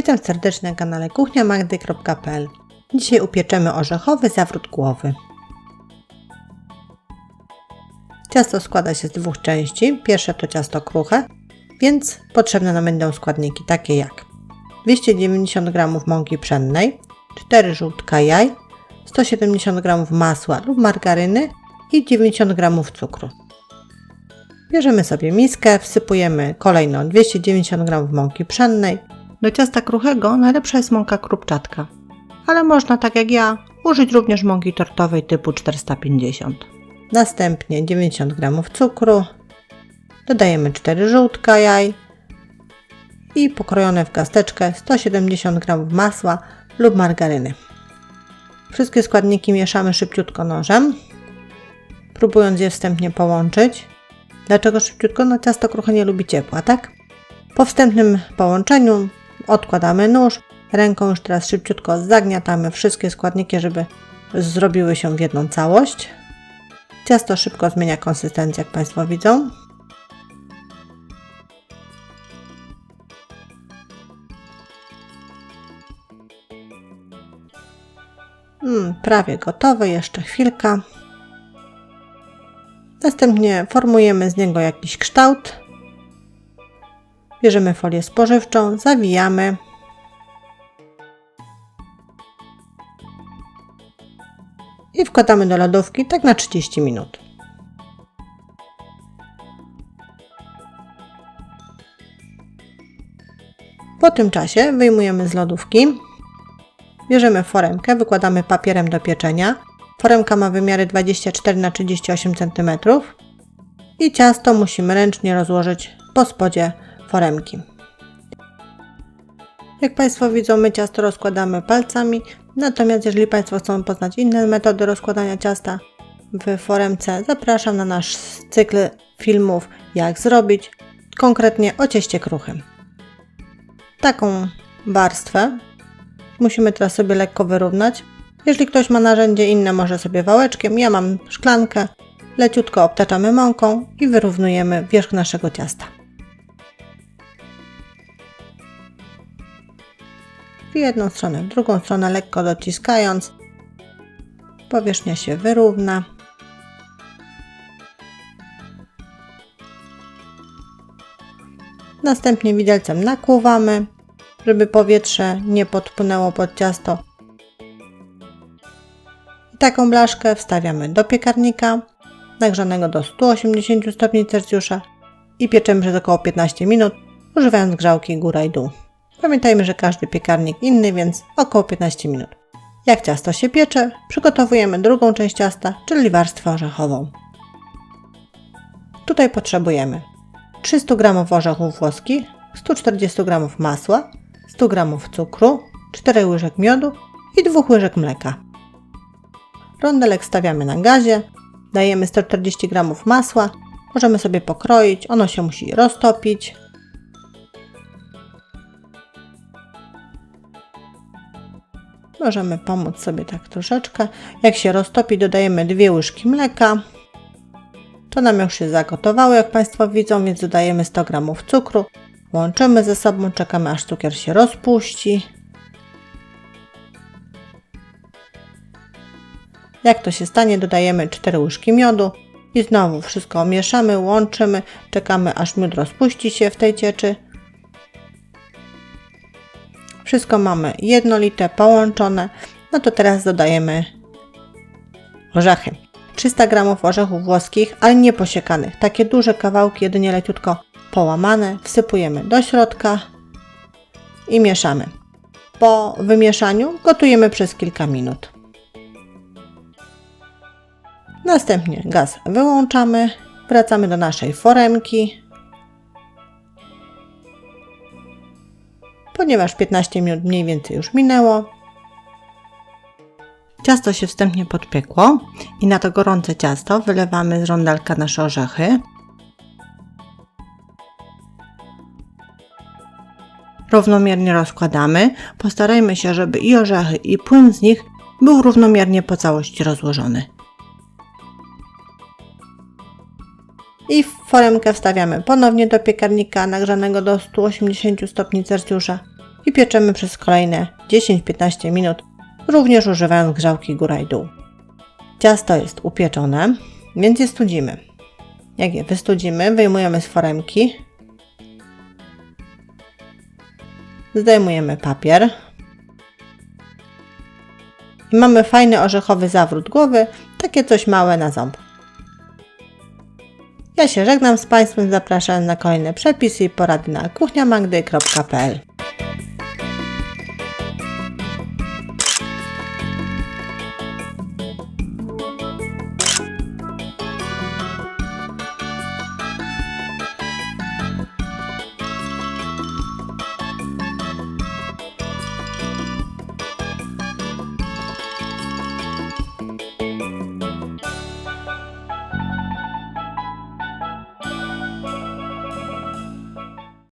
Witam serdecznie na kanale kuchniamagdy.pl Dzisiaj upieczemy orzechowy zawrót głowy. Ciasto składa się z dwóch części. Pierwsze to ciasto kruche, więc potrzebne nam będą składniki takie jak 290 g mąki pszennej, 4 żółtka jaj, 170 g masła lub margaryny i 90 g cukru. Bierzemy sobie miskę, wsypujemy kolejno 290 g mąki pszennej. Do ciasta kruchego najlepsza jest mąka krupczatka, ale można tak jak ja użyć również mąki tortowej typu 450. Następnie 90 g cukru, dodajemy 4 żółtka jaj i pokrojone w kasteczkę 170 g masła lub margaryny. Wszystkie składniki mieszamy szybciutko nożem, próbując je wstępnie połączyć. Dlaczego szybciutko? No ciasto kruche nie lubi ciepła, tak? Po wstępnym połączeniu odkładamy nóż, ręką już teraz szybciutko zagniatamy wszystkie składniki, żeby zrobiły się w jedną całość. Ciasto szybko zmienia konsystencję, jak Państwo widzą. Mm, prawie gotowe, jeszcze chwilka. Następnie formujemy z niego jakiś kształt. Bierzemy folię spożywczą, zawijamy. I wkładamy do lodówki tak na 30 minut. Po tym czasie wyjmujemy z lodówki. Bierzemy foremkę, wykładamy papierem do pieczenia. Foremka ma wymiary 24 na 38 cm i ciasto musimy ręcznie rozłożyć po spodzie foremki. Jak Państwo widzą, my ciasto rozkładamy palcami, natomiast jeżeli Państwo chcą poznać inne metody rozkładania ciasta w foremce, zapraszam na nasz cykl filmów jak zrobić, konkretnie o cieście kruchym. Taką warstwę musimy teraz sobie lekko wyrównać. Jeżeli ktoś ma narzędzie inne, może sobie wałeczkiem, ja mam szklankę, leciutko obtaczamy mąką i wyrównujemy wierzch naszego ciasta. W jedną stronę, w drugą stronę lekko dociskając. Powierzchnia się wyrówna. Następnie widelcem nakłuwamy, żeby powietrze nie podpłynęło pod ciasto. Taką blaszkę wstawiamy do piekarnika nagrzanego do 180 stopni Celsjusza i pieczemy przez około 15 minut, używając grzałki góra i dół. Pamiętajmy, że każdy piekarnik inny, więc około 15 minut. Jak ciasto się piecze, przygotowujemy drugą część ciasta, czyli warstwę orzechową. Tutaj potrzebujemy 300 g orzechów włoskich, 140 g masła, 100 g cukru, 4 łyżek miodu i 2 łyżek mleka. Rondelek stawiamy na gazie, dajemy 140 g masła, możemy sobie pokroić, ono się musi roztopić, Możemy pomóc sobie tak troszeczkę. Jak się roztopi, dodajemy dwie łyżki mleka. To nam już się zagotowało, jak Państwo widzą, więc dodajemy 100 g cukru. Łączymy ze sobą, czekamy aż cukier się rozpuści. Jak to się stanie, dodajemy 4 łyżki miodu i znowu wszystko mieszamy, łączymy, czekamy aż miód rozpuści się w tej cieczy. Wszystko mamy jednolite, połączone. No to teraz dodajemy orzechy. 300 g orzechów włoskich, ale nie posiekanych. Takie duże kawałki, jedynie leciutko połamane. Wsypujemy do środka i mieszamy. Po wymieszaniu gotujemy przez kilka minut. Następnie gaz wyłączamy, wracamy do naszej foremki, ponieważ 15 minut mniej więcej już minęło. Ciasto się wstępnie podpiekło i na to gorące ciasto wylewamy z rondelka nasze orzechy. Równomiernie rozkładamy. Postarajmy się, żeby i orzechy, i płyn z nich był równomiernie po całości rozłożony. I foremkę wstawiamy ponownie do piekarnika nagrzanego do 180 stopni Celsjusza i pieczemy przez kolejne 10-15 minut, również używając grzałki góra i dół. Ciasto jest upieczone, więc je studzimy. Jak je wystudzimy, wyjmujemy z foremki, zdejmujemy papier i mamy fajny orzechowy zawrót głowy, takie coś małe na ząb. Ja się żegnam z Państwem, zapraszam na kolejne przepisy i porady na kuchniamagdy.pl